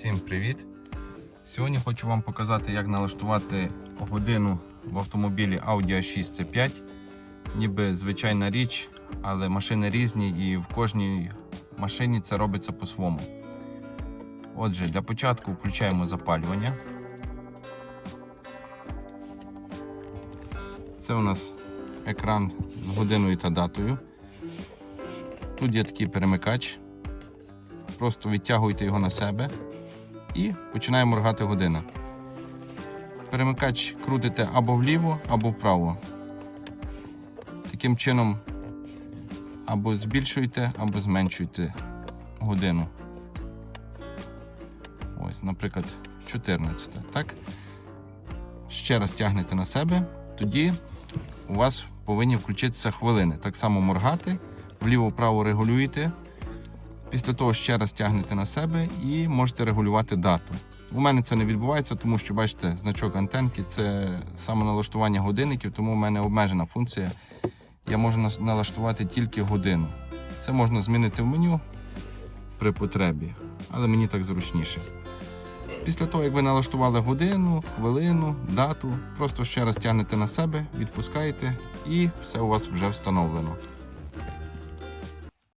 Всім привіт! Сьогодні хочу вам показати, як налаштувати годину в автомобілі Audi a 6 c 5 Ніби звичайна річ, але машини різні і в кожній машині це робиться по-своєму. Отже, для початку включаємо запалювання. Це у нас екран з годиною та датою. Тут є такий перемикач. Просто відтягуйте його на себе і починає моргати година. Перемикач крутите або вліво, або вправо. Таким чином або збільшуєте, або зменшуєте годину. Ось, наприклад, 14. Так? Ще раз тягнете на себе, тоді у вас повинні включитися хвилини. Так само моргати, вліво-вправо регулюєте. Після того ще раз тягнете на себе і можете регулювати дату. У мене це не відбувається, тому що бачите, значок антенки це саме налаштування годинників, тому у мене обмежена функція. Я можу налаштувати тільки годину. Це можна змінити в меню при потребі, але мені так зручніше. Після того, як ви налаштували годину, хвилину, дату, просто ще раз тягнете на себе, відпускаєте і все у вас вже встановлено.